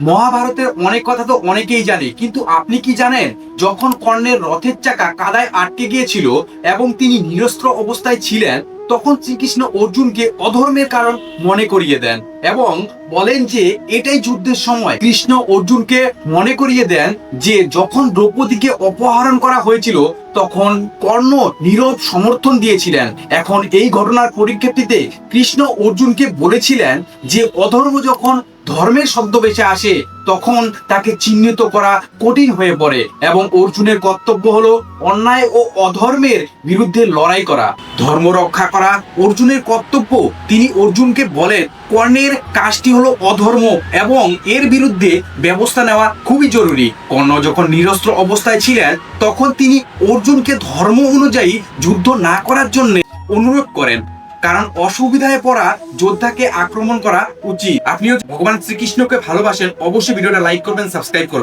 মহাভারতের অনেক কথা তো অনেকেই জানে, কিন্তু আপনি কি জানেন, যখন কর্ণের রথের চাকা কাদায় আটকে গিয়েছিল এবং তিনি নিরস্ত্র অবস্থায় ছিলেন, তখন শ্রীকৃষ্ণ অর্জুনকে অধর্মের কারণ মনে করিয়ে দেন এবং বলেন যে, এটাই যুদ্ধের সময়। কৃষ্ণ অর্জুনকে মনে করিয়ে দেন যে, যখন দ্রৌপদীকে অপহরণ করা হয়েছিল, তখন কর্ণ নীরব সমর্থন দিয়েছিলেন। এখন এই ঘটনার পরিপ্রেক্ষিতে কৃষ্ণ অর্জুনকে বলেছিলেন যে, অধর্ম যখন ধর্মের ছদ্মবেশে আসে, তখন তাকে চিহ্নিত করা কঠিন হয়ে পড়ে এবং অর্জুনের কর্তব্য হলো অন্যায় ও অধর্মের বিরুদ্ধে লড়াই করা। ধর্ম রক্ষা করা, অর্জুনের কর্তব্য, তিনি অর্জুনকে বলেন, কর্ণের কাজটি হলো অধর্ম এবং এর বিরুদ্ধে ব্যবস্থা নেওয়া খুবই জরুরি। কর্ণ যখন নিরস্ত্র অবস্থায় ছিলেন, তখন তিনি অর্জুনকে ধর্ম অনুযায়ী যুদ্ধ না করার জন্য অনুরোধ করেন। কারণ অসুবিধায় পড়া যোদ্ধাকে আক্রমণ করা উচিত। আপনিও ভগবান শ্রীকৃষ্ণকে ভালোবাসেন, অবশ্যই ভিডিওটা লাইক করবেন সাবস্ক্রাইব করবেন।